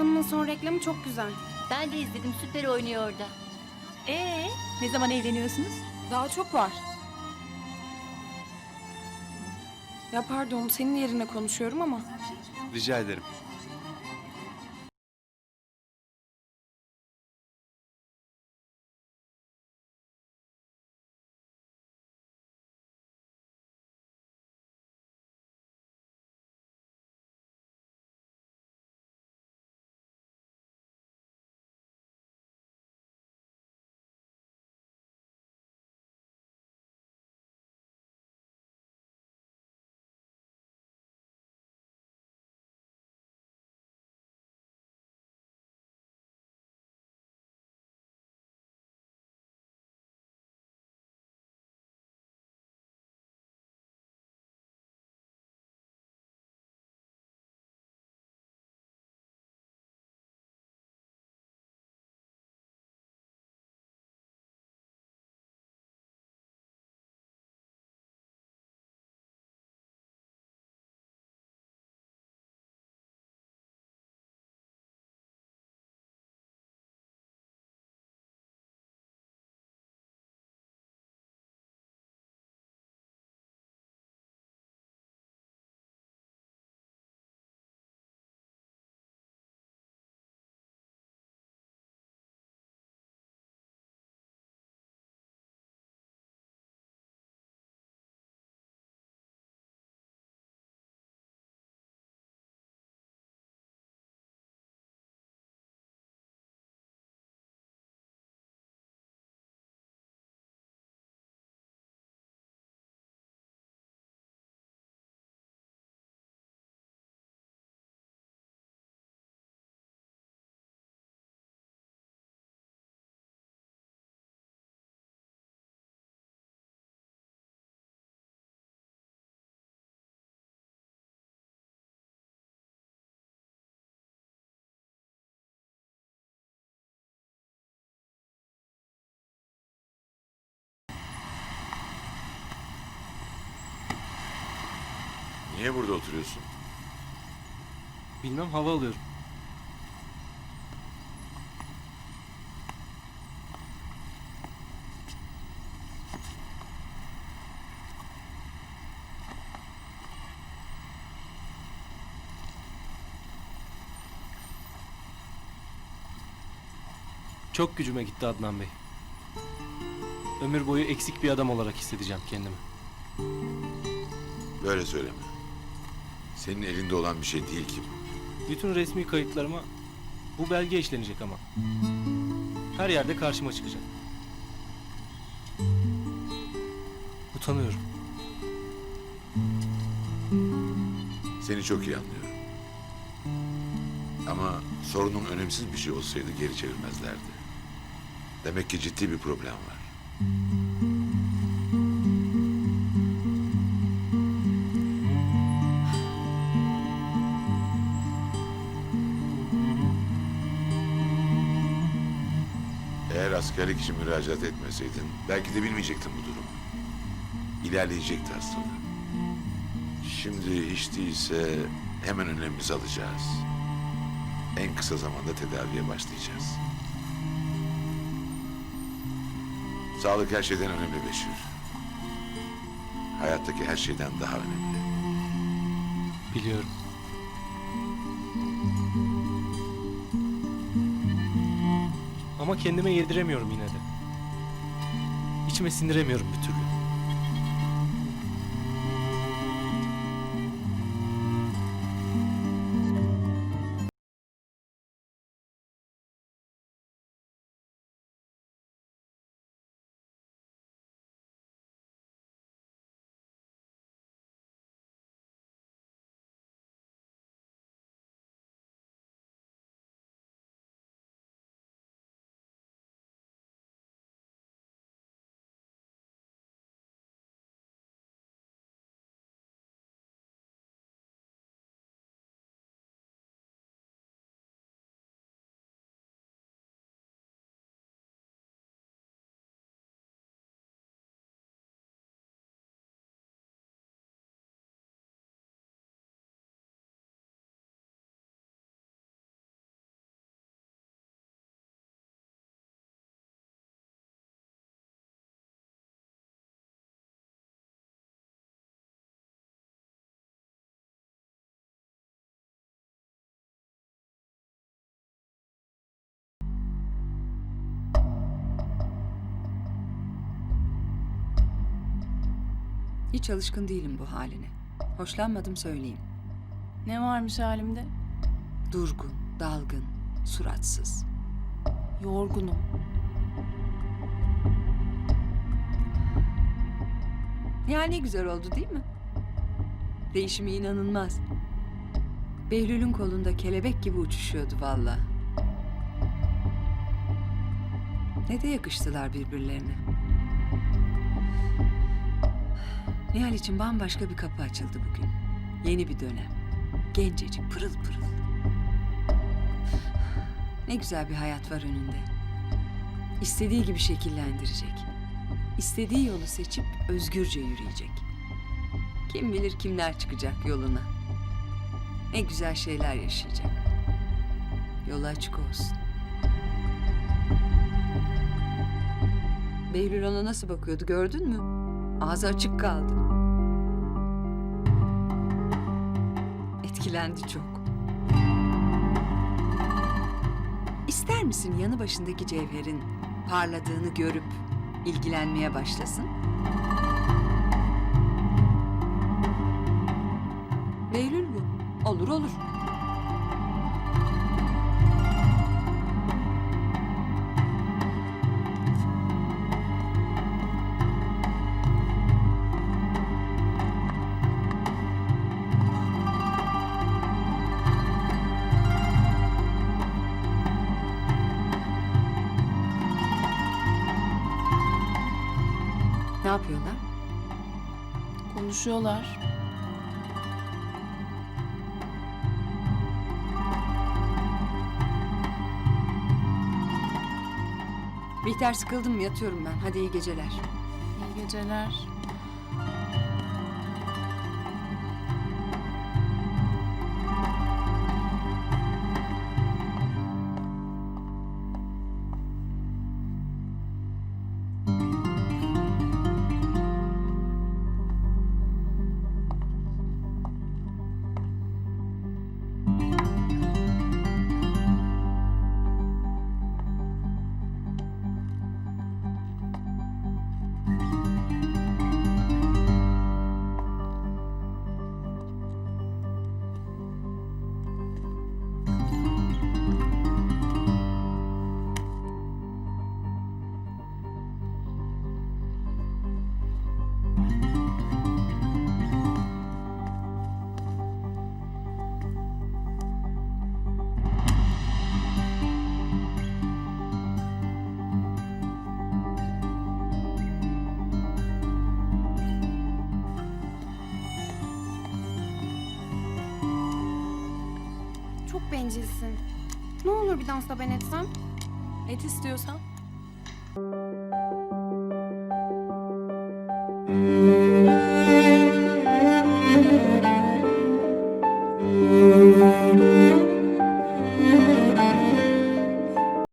Hanım'ın son reklamı çok güzel. Ben de izledim süper oynuyor orada. Ee, ne zaman evleniyorsunuz? Daha çok var. Ya pardon senin yerine konuşuyorum ama. Rica ederim. Niye burada oturuyorsun? Bilmem hava alıyorum. Çok gücüme gitti Adnan Bey. Ömür boyu eksik bir adam olarak hissedeceğim kendimi. Böyle söyleme. Senin elinde olan bir şey değil ki bu. Bütün resmi kayıtlarıma bu belge işlenecek ama. Her yerde karşıma çıkacak. Utanıyorum. Seni çok iyi anlıyorum. Ama sorunun önemsiz bir şey olsaydı geri çevirmezlerdi. Demek ki ciddi bir problem var. Eğer askerlik için müracaat etmeseydin belki de bilmeyecektin bu durumu. İlerleyecekti hastalığı. Şimdi hiç değilse hemen önlemimizi alacağız. En kısa zamanda tedaviye başlayacağız. Sağlık her şeyden önemli Beşir. Hayattaki her şeyden daha önemli. Biliyorum. Ama kendime yediremiyorum yine de. İçime sindiremiyorum bir türlü. Hiç alışkın değilim bu haline. Hoşlanmadım söyleyeyim. Ne varmış halimde? Durgun, dalgın, suratsız. Yorgunum. Ya ne güzel oldu değil mi? Değişimi inanılmaz. Behlül'ün kolunda kelebek gibi uçuşuyordu valla. Ne de yakıştılar birbirlerine. Nihal için bambaşka bir kapı açıldı bugün. Yeni bir dönem. Gencecik, pırıl pırıl. Ne güzel bir hayat var önünde. İstediği gibi şekillendirecek. İstediği yolu seçip özgürce yürüyecek. Kim bilir kimler çıkacak yoluna. Ne güzel şeyler yaşayacak. Yolu açık olsun. Behlül ona nasıl bakıyordu gördün mü? Ağzı açık kaldı. Etkilendi çok. İster misin yanı başındaki cevherin parladığını görüp ilgilenmeye başlasın? Behlül bu. Olur olur. Ne yapıyorlar? Konuşuyorlar. Bihter sıkıldım mı yatıyorum ben. Hadi iyi geceler. İyi geceler. Bencilsin. Ne olur bir dansla ben etsem? Et istiyorsan.